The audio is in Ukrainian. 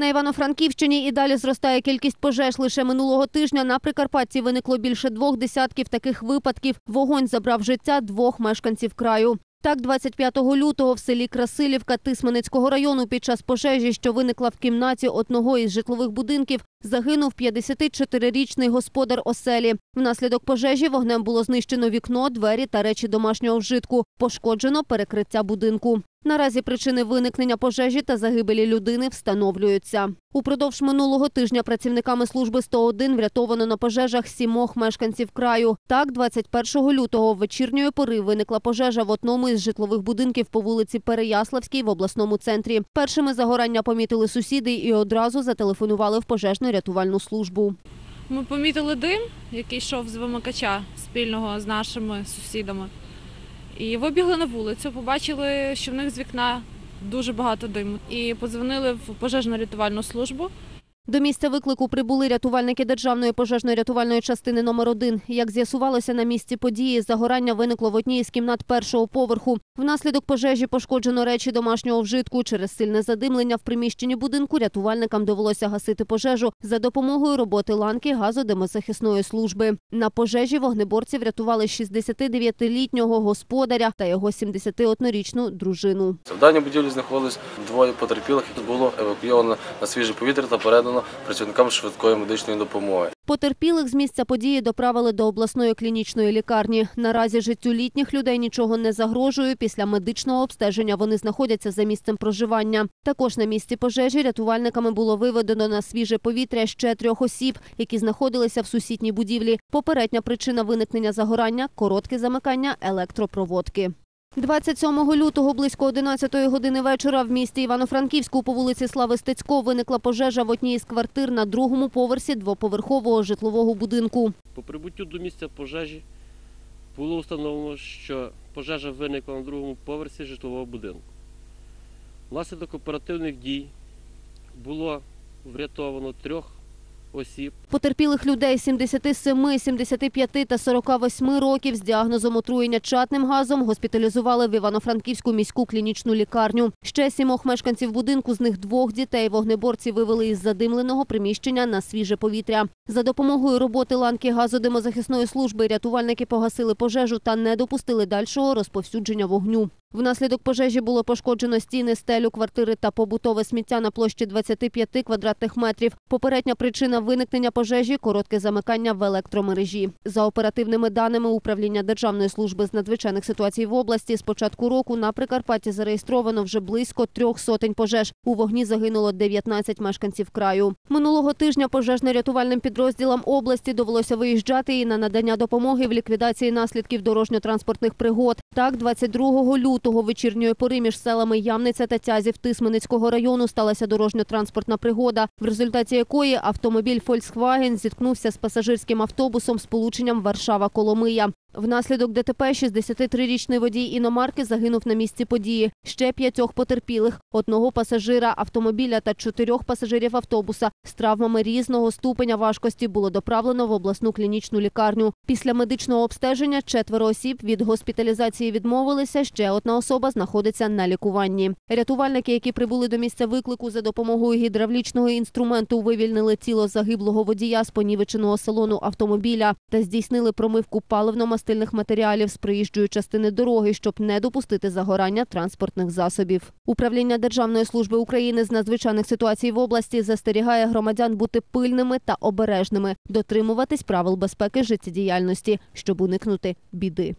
На Івано-Франківщині і далі зростає кількість пожеж. Лише минулого тижня на Прикарпатті виникло більше двох десятків таких випадків. Вогонь забрав життя двох мешканців краю. Так, 25 лютого в селі Красилівка Тисменецького району під час пожежі, що виникла в кімнаті одного із житлових будинків, загинув 54-річний господар оселі. Внаслідок пожежі вогнем було знищено вікно, двері та речі домашнього вжитку. Пошкоджено перекриття будинку. Наразі причини виникнення пожежі та загибелі людини встановлюються. Упродовж минулого тижня працівниками служби 101 врятовано на пожежах сімох мешканців краю. Так, 21 лютого вечірньої пори виникла пожежа в одному із житлових будинків по вулиці Переяславській в обласному центрі. Першими загорання помітили сусіди і одразу зателефонували в пожежно-рятувальну службу. Ми помітили дим, який йшов з вимикача спільного з нашими сусідами. І вибігли на вулицю, побачили, що в них з вікна дуже багато диму. І подзвонили в пожежно-рятувальну службу. До місця виклику прибули рятувальники Державної пожежно-рятувальної частини номер 1 Як з'ясувалося на місці події, загорання виникло в одній із кімнат першого поверху. Внаслідок пожежі пошкоджено речі домашнього вжитку. Через сильне задимлення в приміщенні будинку рятувальникам довелося гасити пожежу за допомогою роботи ланки газодимозахисної служби. На пожежі вогнеборці врятували 69-літнього господаря та його 71-річну дружину. В даній будівлі знаходились двоє потерпілих, було евакуйовано на свіже повітря та передано працівникам швидкої медичної допомоги. Потерпілих з місця події доправили до обласної клінічної лікарні. Наразі життю літніх людей нічого не загрожує. Після медичного обстеження вони знаходяться за місцем проживання. Також на місці пожежі рятувальниками було виведено на свіже повітря ще трьох осіб, які знаходилися в сусідній будівлі. Попередня причина виникнення загорання коротке замикання електропроводки. 27 лютого близько 11 години вечора в місті Івано-Франківську по вулиці Слави Стецько виникла пожежа в одній із квартир на другому поверсі двоповерхового житлового будинку. По прибуттю до місця пожежі було встановлено, що пожежа виникла на другому поверсі житлового будинку. Внаслідок оперативних дій було врятовано трьох осіб. Потерпілих людей 77, 75 та 48 років з діагнозом отруєння чатним газом госпіталізували в Івано-Франківську міську клінічну лікарню. Ще сімох мешканців будинку, з них двох дітей, вогнеборці вивели із задимленого приміщення на свіже повітря. За допомогою роботи ланки газодимозахисної служби рятувальники погасили пожежу та не допустили дальшого розповсюдження вогню. Внаслідок пожежі було пошкоджено стіни, стелю, квартири та побутове сміття на площі 25 квадратних метрів. Попередня причина виникнення пожежі коротке замикання в електромережі. За оперативними даними управління Державної служби з надзвичайних ситуацій в області, з початку року на Прикарпатті зареєстровано вже близько трьох сотень пожеж. У вогні загинуло 19 мешканців краю. Минулого тижня пожежно-рятувальним підрозділам області довелося виїжджати і на надання допомоги в ліквідації наслідків дорожньо-транспортних пригод. Так, 22 лютого вечірньої пори між селами Ямниця та Тязів Тисменецького району сталася дорожньо-транспортна пригода, в результаті якої автомобіль Volkswagen зіткнувся з пасажирським автобусом з полученням Варшава-Коломия. Внаслідок ДТП 63-річний водій іномарки загинув на місці події. Ще п'ятьох потерпілих, одного пасажира автомобіля та чотирьох пасажирів автобуса з травмами різного ступеня важкості було доправлено в обласну клінічну лікарню. Після медичного обстеження четверо осіб від госпіталізації відмовилися. Ще одна особа знаходиться на лікуванні. Рятувальники, які прибули до місця виклику за допомогою гідравлічного інструменту, вивільнили тіло загиблого водія з понівеченого салону автомобіля та здійснили промивку паливно мастильних матеріалів з проїжджої частини дороги, щоб не допустити загорання транспортних засобів. Управління Державної служби України з надзвичайних ситуацій в області застерігає громадян бути пильними та обережними, дотримуватись правил безпеки життєдіяльності, щоб уникнути біди.